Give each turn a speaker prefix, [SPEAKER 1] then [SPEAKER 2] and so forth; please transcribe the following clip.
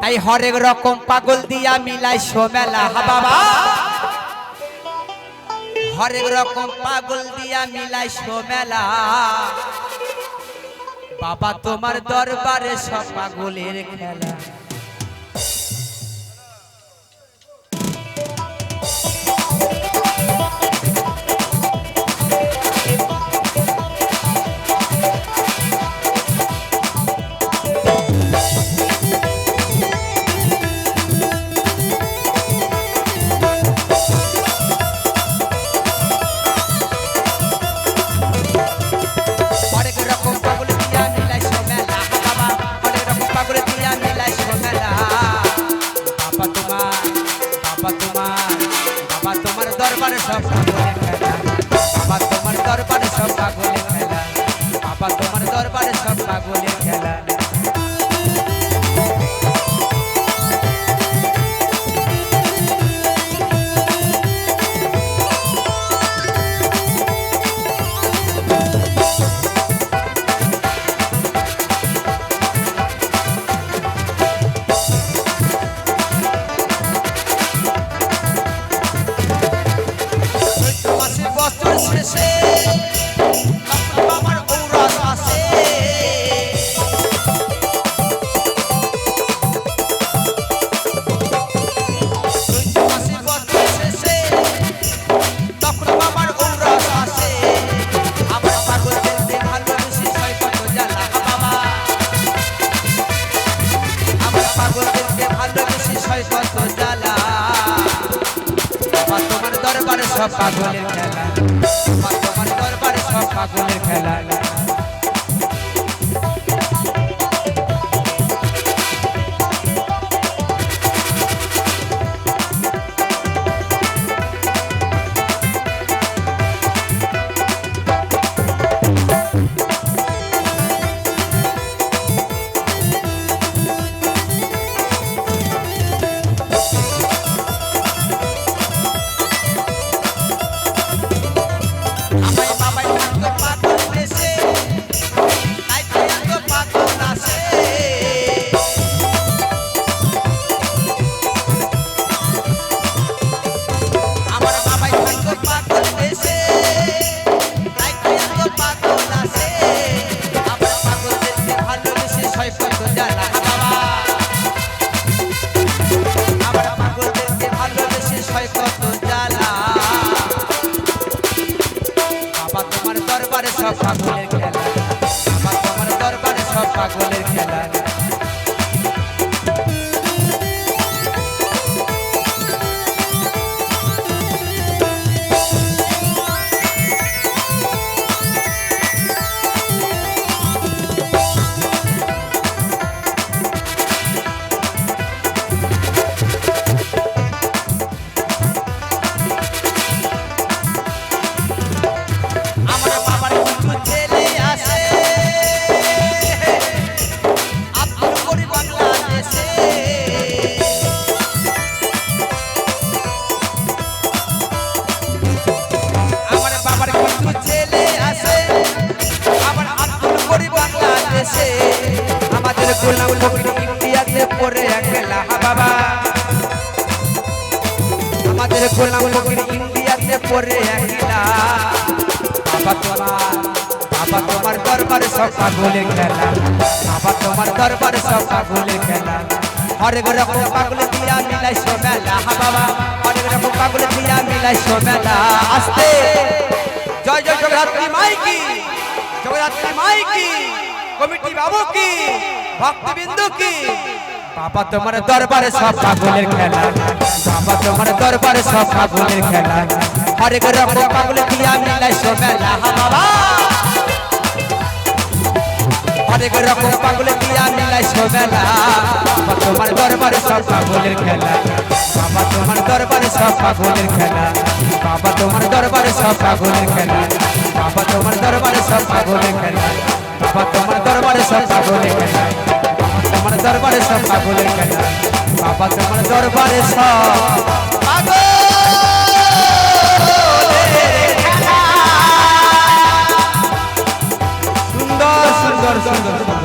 [SPEAKER 1] তাই হরেক রকম পাগল দিয়া মিলাই সোমেলা বাবা। হরেক রকম পাগল দিয়া মিলাই সোমেলা। বাবা, তোমার দরবারে সব পাগলের খেলা। ভালোবেসে ছয় জ্বালা তোমার দরবারে সব পাগলের খেলা। তোমার দরবারে সব পাগলের খেলা। সব পাগলের খেলা। আমার তোমার দরবারে সব পাগলের খেলা। আমাদের গোলাম ফকির ইন্ডিয়াতে পড়ে একলা বাবা তোমার বাবা তোমার দরবারে সব পাগলে খেলা। বাবা তোমার দরবারে সব পাগলে খেলা। হরেক রকম পাগলে দিয়া মিলাই সোমেলা হা বাবা হরেক রকম পাগলে দিয়া মিলাই সোমেলা আস্তে। জয় জয় জগদ্ধাত্রী মাই কি? জগদ্ধাত্রী মাই কি? কমিটি বাবু কি? ভক্তবিন্দু কি? বাবা তোমার দরবারে সব পাগলের খেলা। বাবা তোমার দরবারে সব পাগলের খেলা। হরেক রকম পাগল দিয়া মিলাই সোমেলা হা, বাবা। হরেক রকম পাগল দিয়া মিলাই সোমেলা বাবা তোমার দরবারে সব পাগলের খেলা। বাবা তোমার দরবারে সব পাগলের খেলা। বাবা তোমার দরবারে সব পাগলের খেলা। বাবা তোমার দরবারে সব পাগলের খেলা। বাবা তোমার দরবারে সব পাগলের খেলা। সব পাগলের খেলা। বাবা তোমার দরবারে সব সুন্দর সুন্দর সুন্দর সুন্দর।